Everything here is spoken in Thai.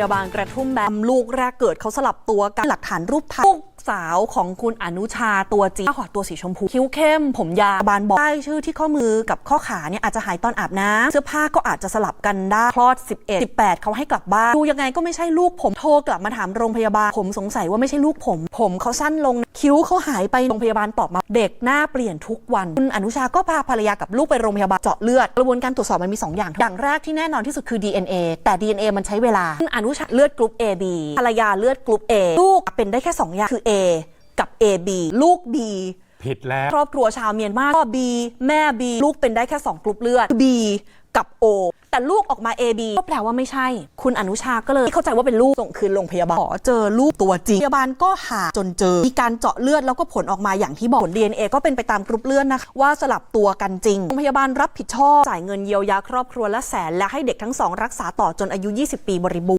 ยาบาลกระทุ่มแบนลูกแรกเกิดเขาสลับตัวกันหลักฐานรูปถ่าย สาวของคุณอนุชาตัวจริงขอดตัวสีชมพู คิ้วเข้ม ผมยาวบานบอกป้าชื่อที่ข้อมือกับข้อขาเนี่ยอาจจะหายตอนอาบน้ำเสื้อผ้าก็อาจจะสลับกันได้คลอด 11 18 เขาให้กลับบ้านดูยังไงก็ไม่ใช่ลูกผมโทรกลับมาถามโรงพยาบาล ผมสงสัยว่าไม่ใช่ลูกผม ผมเขาสั้นลงคิ้วเขาหายไปโรงพยาบาลตอบมาเด็กหน้าเปลี่ยนทุกวัน คุณอนุชาก็พาภรรยากับลูกไปโรงพยาบาลเจาะเลือดกระบวนการตรวจสอบมันมี 2 อย่างอย่างแรกที่แน่นอนที่สุดคือ DNA แต่ DNA มันใช้เวลาคุณอนุชาเลือดกรุ๊ป AB ภรรยาเลือดกรุ๊ป A ลูกเป็นได้แค่ 2 อย่างคือ A กับ AB ลูก B ผิดแล้ว ครอบครัวชาวเมียนมาพ่อ B แม่ B ลูกเป็นได้แค่2กรุ๊ปเลือด B กับ O แต่ลูกออกมา AB ก็แปลว่าไม่ใช่ คุณอนุชาก็เลยเข้าใจว่าเป็นลูกส่งคืนโรงพยาบาลขอเจอลูกตัวจริงพยาบาลก็หาจนเจอ มีการเจาะเลือดแล้วก็ผลออกมาอย่างที่บอกผล DNA ก็เป็นไปตามกรุ๊ปเลือดนะคะ ว่าสลับตัวกันจริงโรงพยาบาลรับผิดชอบจ่ายเงินเยียวยาครอบครัวละแสนและให้เด็กทั้งสองรักษาต่อจนอายุ 20 ปีบริบูรณ์